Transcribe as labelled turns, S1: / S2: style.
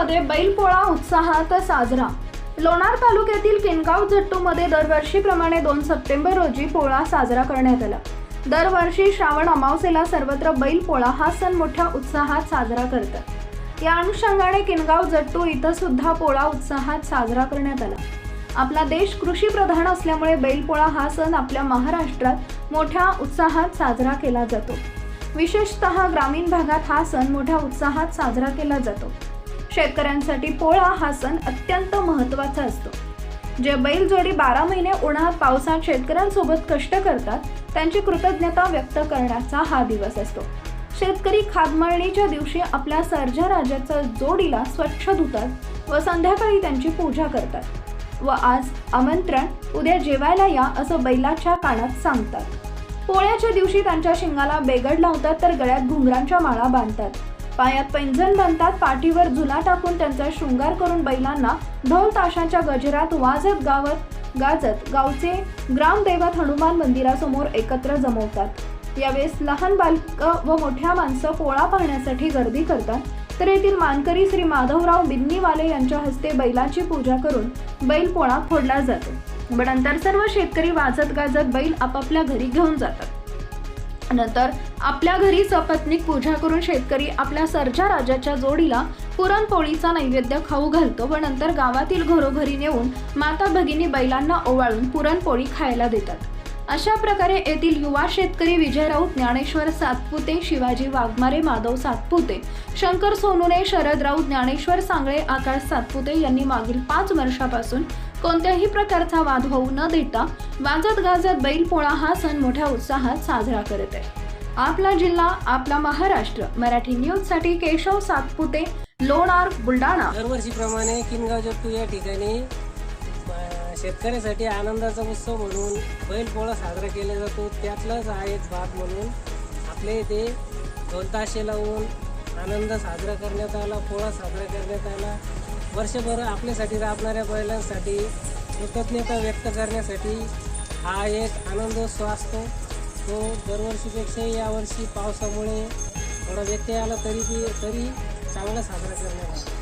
S1: मध्ये बैलपोळा उत्साहात साजरा. लोणार तालुक्यातील किनगाव जट्टूमध्ये दरवर्षीप्रमाणे दोन सप्टेंबर रोजी पोळा साजरा करण्यात आला. दरवर्षी श्रावण अमावसेला सर्वत्र बैलपोळा हा सण मोठ्या उत्साहात साजरा करतात. या अनुषंगाने किनगाव जट्टू इथं सुद्धा पोळा उत्साहात साजरा करण्यात आला. आपला देश कृषी प्रधान असल्यामुळे बैलपोळा हा सण आपल्या महाराष्ट्रात मोठ्या उत्साहात साजरा केला जातो. विशेषतः ग्रामीण भागात हा सण मोठ्या उत्साहात साजरा केला जातो. शेतकऱ्यांसाठी पोळा हा सण अत्यंत महत्त्वाचा असतो. जे बैलजोडी बारा महिने उन्हात पावसात शेतकऱ्यांसोबत कष्ट करतात त्यांची कृतज्ञता व्यक्त करण्याचा हा दिवस असतो. शेतकरी खादमळणीच्या दिवशी आपल्या सर्जा राजाच्या जोडीला स्वच्छ धुतात व संध्याकाळी त्यांची पूजा करतात. व आज आमंत्रण उद्या जेवायला या असं बैलाच्या कानात सांगतात. पोळ्याच्या दिवशी त्यांच्या शिंगाला बेगड लावतात तर गळ्यात घुंगरांच्या माळा बांधतात. पायात पैंजण बांधतात पाठीवर झुला टाकून त्यांचा शृंगार करून बैलांना ढोल ताशाच्या गजरात वाजत गावत गाजत गावचे ग्रामदैवत हनुमान मंदिरासमोर एकत्र जमवतात. यावेळेस लहान बालक व मोठ्या माणसं पोळा पाहण्यासाठी गर्दी करतात. तर येथील मानकरी श्री माधवराव बिन्नीवाले यांच्या हस्ते बैलाची पूजा करून बैल पोळा फोडला जातो. व नंतर सर्व शेतकरी वाजत गाजत बैल आपापल्या घरी घेऊन जातात. नंतर आपल्या घरी सपत्नीक पूजा करून शेतकरी आपल्या सर्जा राजाच्या जोडीला पुरणपोळीचा नैवेद्य खाऊ घालतो व नंतर गावातील घरोघरी नेऊन माता भगिनी बैलांना ओवाळून पुरणपोळी खायला देतात. अशा प्रकारे येथील युवा शेतकरी विजय राऊत ज्ञानेश्वर सातपुते शिवाजी वाघमारे माधव सातपुते शंकर सोनुने शरद राऊत ज्ञानेश्वर सांगळे आकाश सातपुते यांनी मागील पाच वर्षापासून कोणत्याही प्रकारचा वाद होऊ न देता वाजत गाजत बैलपोळा हा सण मोठ्या उत्साहात साजरा करत आहे. आपला जिल्हा आपला महाराष्ट्र. मराठी न्यूजसाठी केशव सातपुते लोणार बुलढाणा.
S2: दरवर्षीप्रमाणे किनगाव जट्टू या ठिकाणी शेतकऱ्यासाठी आनंदाचा उत्सव म्हणून बैलपोळा साजरा केला जातो. त्यातलाच हा एक भाग म्हणून आपले इथे ढोल लावून आनंद साजरा करण्यात आला पोळा साजरा करण्यात आला. वर्षभर आपल्यासाठी राबणाऱ्या बैलांसाठी कृतज्ञता व्यक्त करण्यासाठी हा एक आनंदोत्सव असतो. तो दरवर्षीपेक्षाही यावर्षी पावसामुळे थोडा व्यत्यय आला तरी तरी चांगला साजरा करण्यात आला.